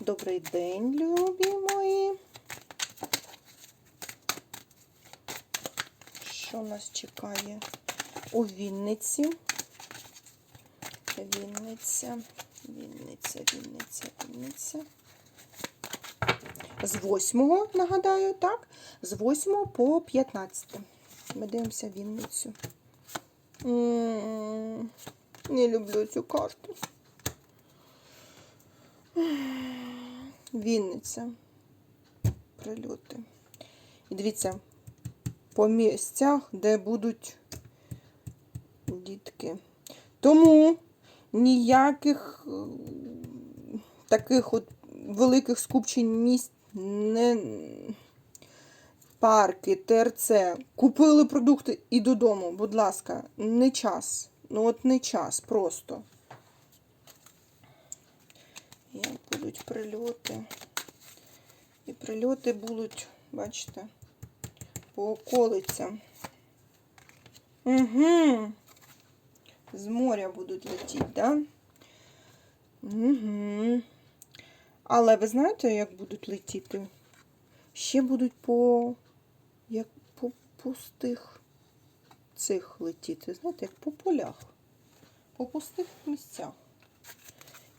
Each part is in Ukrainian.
Добрий день, любі мої. Що нас чекає у Вінниці? Вінниця, Вінниця, Вінниця, Вінниця. З 8, нагадаю, так? З 8 по 15. Ми дивимося Вінницю. М, Не люблю цю карту. Вінниця. Прильоти. І дивіться, по місцях, де будуть дітки. Тому ніяких е, таких от великих скупчень місць не парки, ТРЦ. Купили продукти і додому, будь ласка, не час. Ну от не час просто. Як будуть прильоти. І прильоти будуть, бачите, по околицям. Угу. З моря будуть летіти, да? Угу. Але ви знаєте, як будуть летіти? Ще будуть по як по пустих цих летіти. Знаєте, як по полях, по пустих місцях.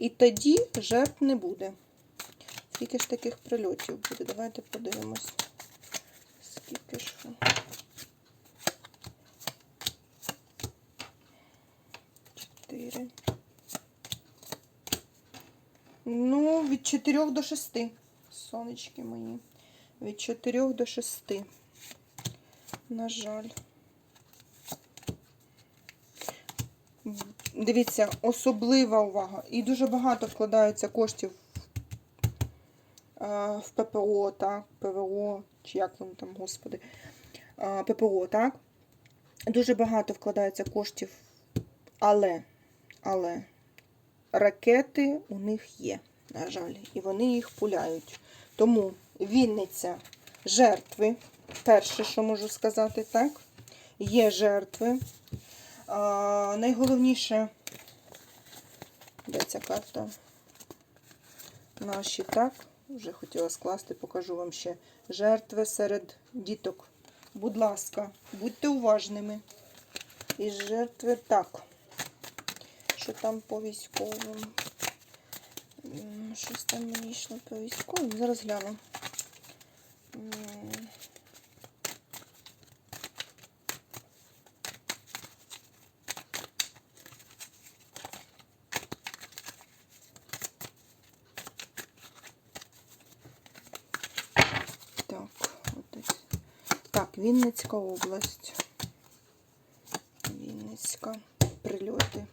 І тоді жертв не буде. Скільки ж таких прильотів буде? Давайте подивимось. Скільки ж. Чотири. Ну, від 4 до 6. Сонечки мої. Від 4 до 6. На жаль. Дивіться, особлива увага. І дуже багато вкладається коштів е, в ППО, так, ПВО, чи як воно там, господи, е, ППО, так? Дуже багато вкладається коштів, але, але ракети у них є, на жаль, і вони їх пуляють. Тому Вінниця жертви, перше, що можу сказати, так, є жертви. Найголовніше, де ця карта? Наші, так, вже хотіла скласти, покажу вам ще жертви серед діток. Будь ласка, будьте уважними. І жертви так. Що там по військовим? Щось там мені йшло по військовим. Зараз гляну. М. Так, от ось. Так, Вінницька область. Вінницька. Прильоти.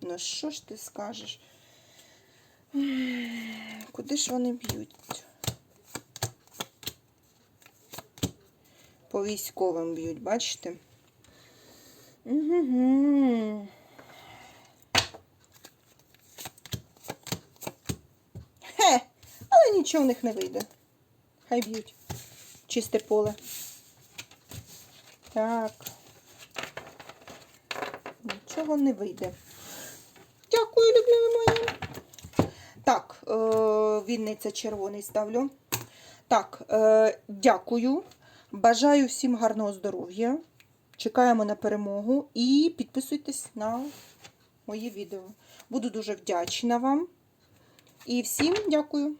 Ну що ж ти скажеш? Куди ж вони б'ють? По військовим б'ють, бачите? Угу. Хе, але нічого в них не вийде. Хай б'ють. Чисте поле. Так. Нічого не вийде. Дякую, любимі мої. Так, е, Вінниця червоний ставлю. Так, е, дякую. Бажаю всім гарного здоров'я. Чекаємо на перемогу і підписуйтесь на мої відео. Буду дуже вдячна вам. І всім дякую.